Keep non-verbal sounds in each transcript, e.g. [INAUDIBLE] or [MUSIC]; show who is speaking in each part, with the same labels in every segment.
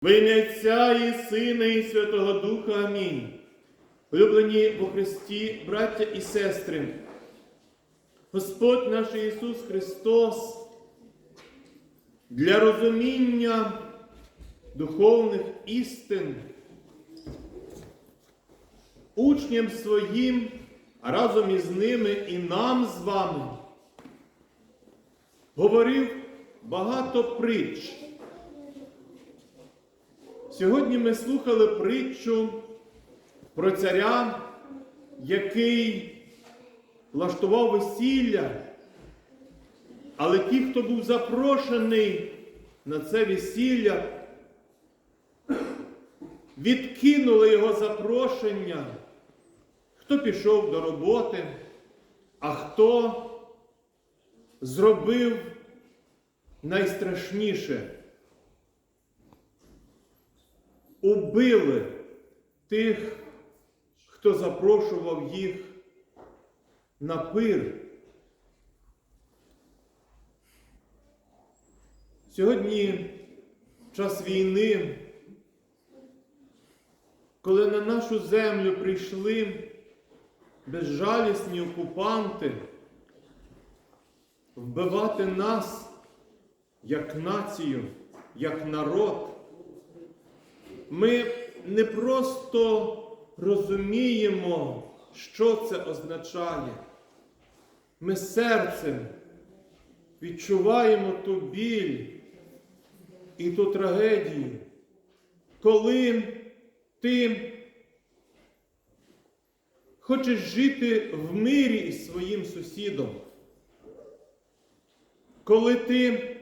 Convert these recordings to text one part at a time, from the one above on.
Speaker 1: Во ім'я Отця і Сина, і Святого Духа. Амінь. Улюблені у Христі, браття і сестри, Господь наш Ісус Христос для розуміння духовних істин учням своїм, а разом із ними і нам з вами говорив багато притч. Сьогодні ми слухали притчу про царя, який влаштував весілля, але ті, хто був запрошений на це весілля, відкинули його запрошення, хто пішов до роботи, а хто зробив найстрашніше убили тих, хто запрошував їх на пир. Сьогодні час війни, коли на нашу землю прийшли безжалісні окупанти вбивати нас як націю, як народ, ми не просто розуміємо, що це означає. Ми серцем відчуваємо ту біль і ту трагедію, коли ти хочеш жити в мирі із своїм сусідом, коли ти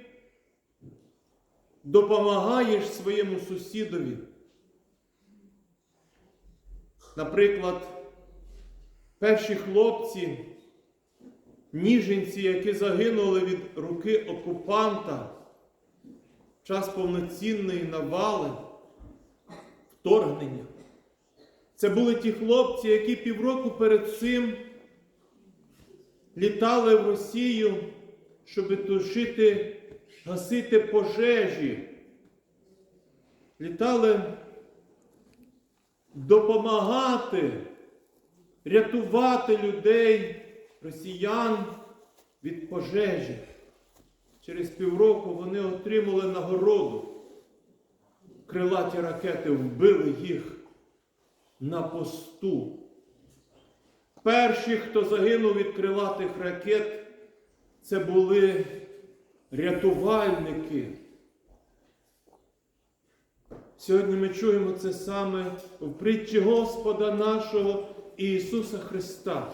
Speaker 1: допомагаєш своєму сусідові. Наприклад, перші хлопці, ніженці, які загинули від руки окупанта в час повноцінної навали, вторгнення. Це були ті хлопці, які півроку перед цим літали в Росію, щоб тушити, гасити пожежі. Літали допомагати, рятувати людей, росіян від пожежі. Через півроку вони отримали нагороду. Крилаті ракети вбили їх на посту. Перші, хто загинув від крилатих ракет, це були рятувальники. Сьогодні ми чуємо це саме в притчі Господа нашого Ісуса Христа.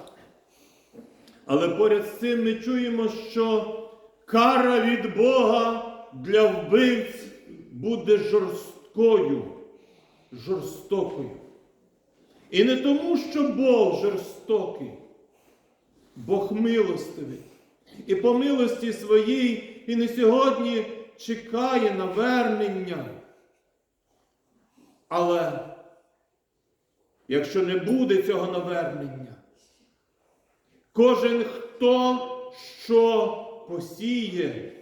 Speaker 1: Але поряд з цим ми чуємо, що кара від Бога для вбивць буде жорсткою, жорстокою. І не тому, що Бог жорстокий, Бог милостивий. І по милості своїй і сьогодні чекає навернення. Але якщо не буде цього навернення, кожен хто що посіє,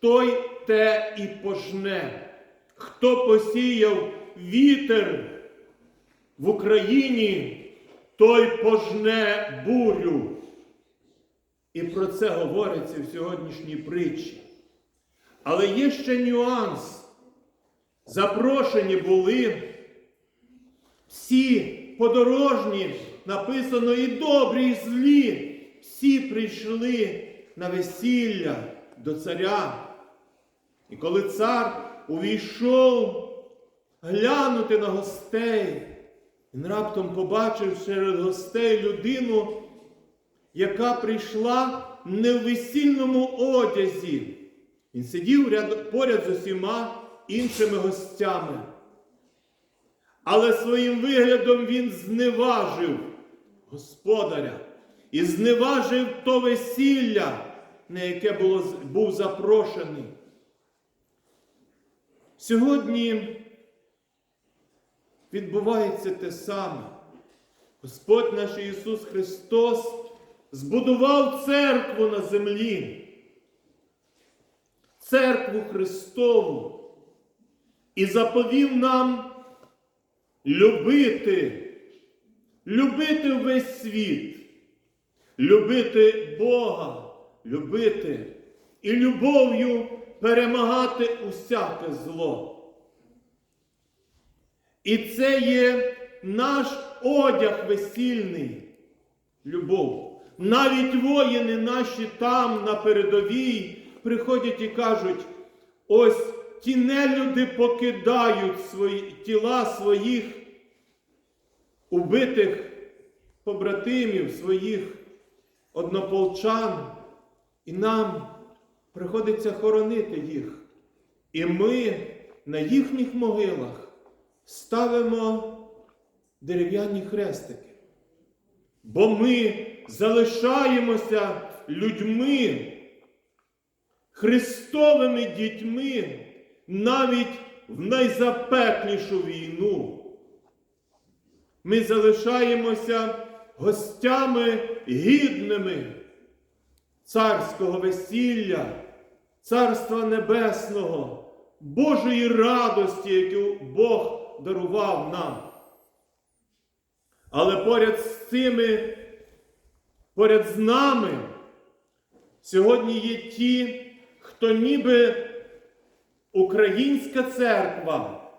Speaker 1: той те і пожне. Хто посіяв вітер в Україні, той пожне бурю. І про це говориться в сьогоднішній притчі. Але є ще нюанс. Запрошені були всі подорожні, написано і добрі, і злі. Всі прийшли на весілля до царя. І коли цар увійшов глянути на гостей, він раптом побачив серед гостей людину, яка прийшла не в весільному одязі. Він сидів поряд з усіма іншими гостями. Але своїм виглядом він зневажив господаря і зневажив то весілля, на яке було, був запрошений. Сьогодні відбувається те саме. Господь наш Ісус Христос збудував церкву на землі, церкву Христову. І заповів нам любити, любити весь світ, любити Бога, любити і любов'ю перемагати усяке зло. І це є наш одяг весільний, любов. Навіть воїни наші там на передовій приходять і кажуть, ось ті нелюди покидають свої тіла своїх убитих побратимів, своїх однополчан, і нам приходиться хоронити їх. І ми на їхніх могилах ставимо дерев'яні хрестики. Бо ми залишаємося людьми, Христовими дітьми навіть в найзапеклішу війну. Ми залишаємося гостями гідними царського весілля, Царства Небесного, Божої радості, яку Бог дарував нам. Але поряд з цими, поряд з нами, сьогодні є ті, хто ніби українська церква,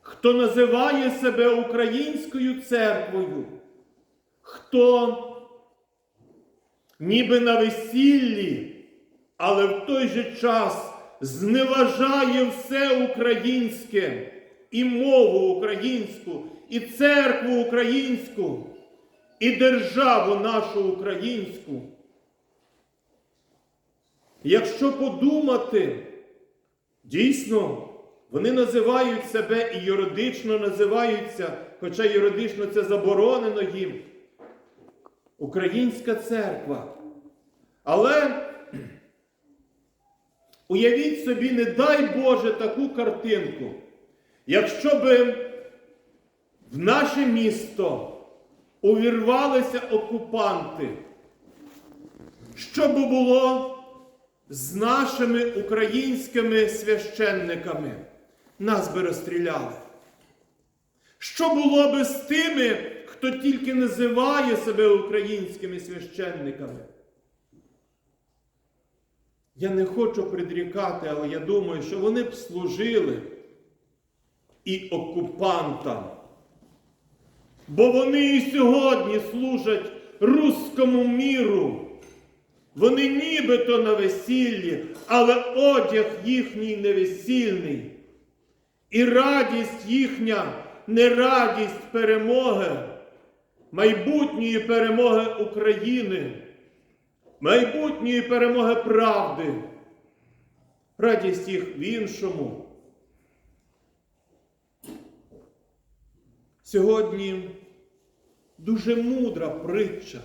Speaker 1: хто називає себе українською церквою, хто? Ніби на весіллі, але в той же час зневажає все українське і мову українську, і церкву українську, і державу нашу українську. Якщо подумати, дійсно, вони називають себе і юридично називаються, хоча юридично це заборонено їм. Українська церква. Але [CLEARS THROAT] уявіть собі, не дай Боже таку картинку, якщо би в наше місто увірвалися окупанти, що би було з нашими українськими священниками? Нас би розстріляли. Що було би з тими, хто тільки називає себе українськими священниками? Я не хочу предрікати, але я думаю, що вони б служили і окупантам. Бо вони і сьогодні служать руському міру. Вони нібито на весіллі, але одяг їхній невесільний. І радість їхня не радість перемоги, майбутньої перемоги України, майбутньої перемоги правди. Радість їх в іншому. Сьогодні дуже мудра притча.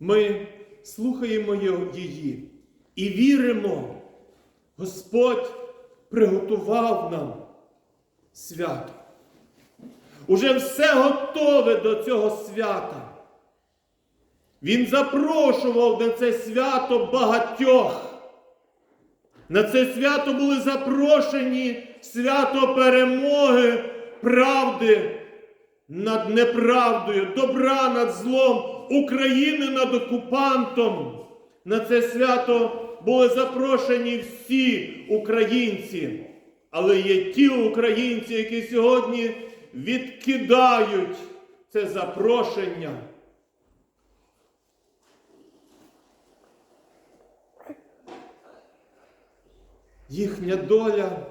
Speaker 1: Ми слухаємо її і віримо, Господь приготував нам свято. Уже все готове до цього свята. Він запрошував на це свято багатьох. На це свято були запрошені свято перемоги, правди над неправдою, добра над злом, України над окупантом. На це свято були запрошені всі українці. Але є ті українці, які сьогодні відкидають це запрошення. Їхня доля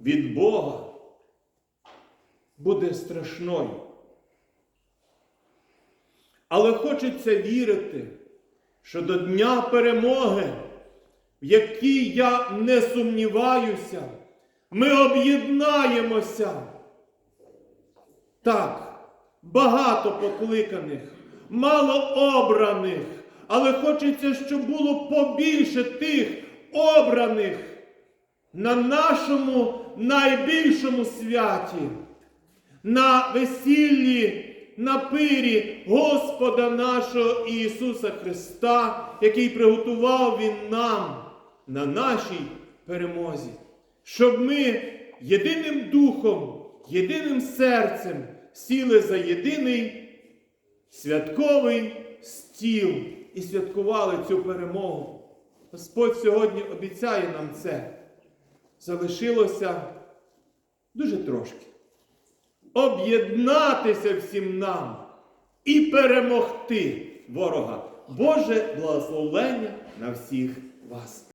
Speaker 1: від Бога буде страшною. Але хочеться вірити, що до Дня перемоги, в якій я не сумніваюся, ми об'єднаємося. Так, багато покликаних, мало обраних, але хочеться, щоб було побільше тих обраних на нашому найбільшому святі, на весіллі, на пирі Господа нашого Ісуса Христа, який приготував Він нам на нашій перемозі, щоб ми єдиним духом, єдиним серцем сіли за єдиний святковий стіл і святкували цю перемогу. Господь сьогодні обіцяє нам це. Залишилося дуже трошки. Об'єднатися всім нам і перемогти ворога. Боже благословення на всіх вас.